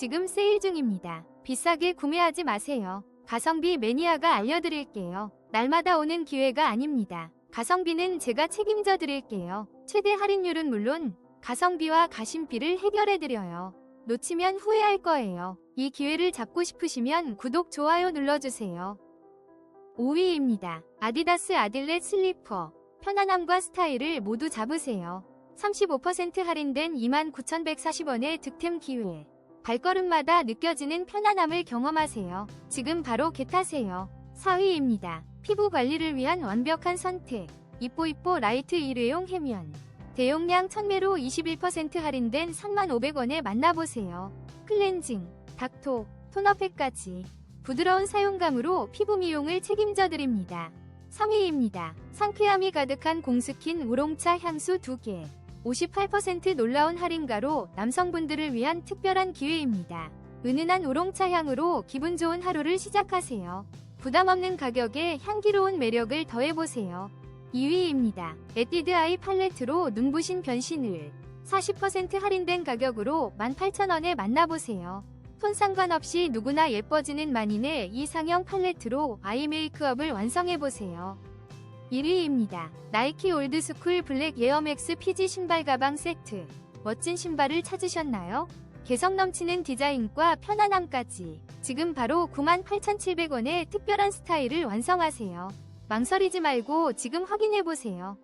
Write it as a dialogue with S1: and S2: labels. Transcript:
S1: 지금 세일 중입니다. 비싸게 구매하지 마세요. 가성비 매니아가 알려드릴게요. 날마다 오는 기회가 아닙니다. 가성비는 제가 책임져 드릴게요. 최대 할인율은 물론 가성비와 가심비를 해결해 드려요. 놓치면 후회할 거예요. 이 기회를 잡고 싶으시면 구독, 좋아요 눌러주세요. 5위입니다. 아디다스 아딜렛 슬리퍼. 편안함과 스타일을 모두 잡으세요. 35% 할인된 29,140원의 득템 기회. 발걸음마다 느껴지는 편안함을 경험하세요. 지금 바로 겟하세요. 4위입니다. 피부 관리를 위한 완벽한 선택. 이뽀이뽀 라이트 일회용 해면. 대용량 1000매로 21% 할인된 3500원에 만나보세요. 클렌징, 닥토, 토너팩까지 부드러운 사용감으로 피부 미용을 책임져 드립니다. 3위입니다. 상쾌함이 가득한 공스킨 우롱차 향수 2개. 58% 놀라운 할인가로 남성분들을 위한 특별한 기회입니다. 은은한 우롱차 향으로 기분 좋은 하루를 시작하세요. 부담 없는 가격에 향기로운 매력을 더해보세요. 2위입니다. 에뛰드 아이 팔레트로 눈부신 변신을 40% 할인된 가격으로 18,000원에 만나보세요. 톤 상관없이 누구나 예뻐지는 만인의 이상형 팔레트로 아이 메이크업을 완성해보세요. 1위입니다. 나이키 올드스쿨 블랙 에어맥스 피지 신발 가방 세트. 멋진 신발을 찾으셨나요? 개성 넘치는 디자인과 편안함까지 지금 바로 98,700원의 특별한 스타일을 완성하세요. 망설이지 말고 지금 확인해보세요.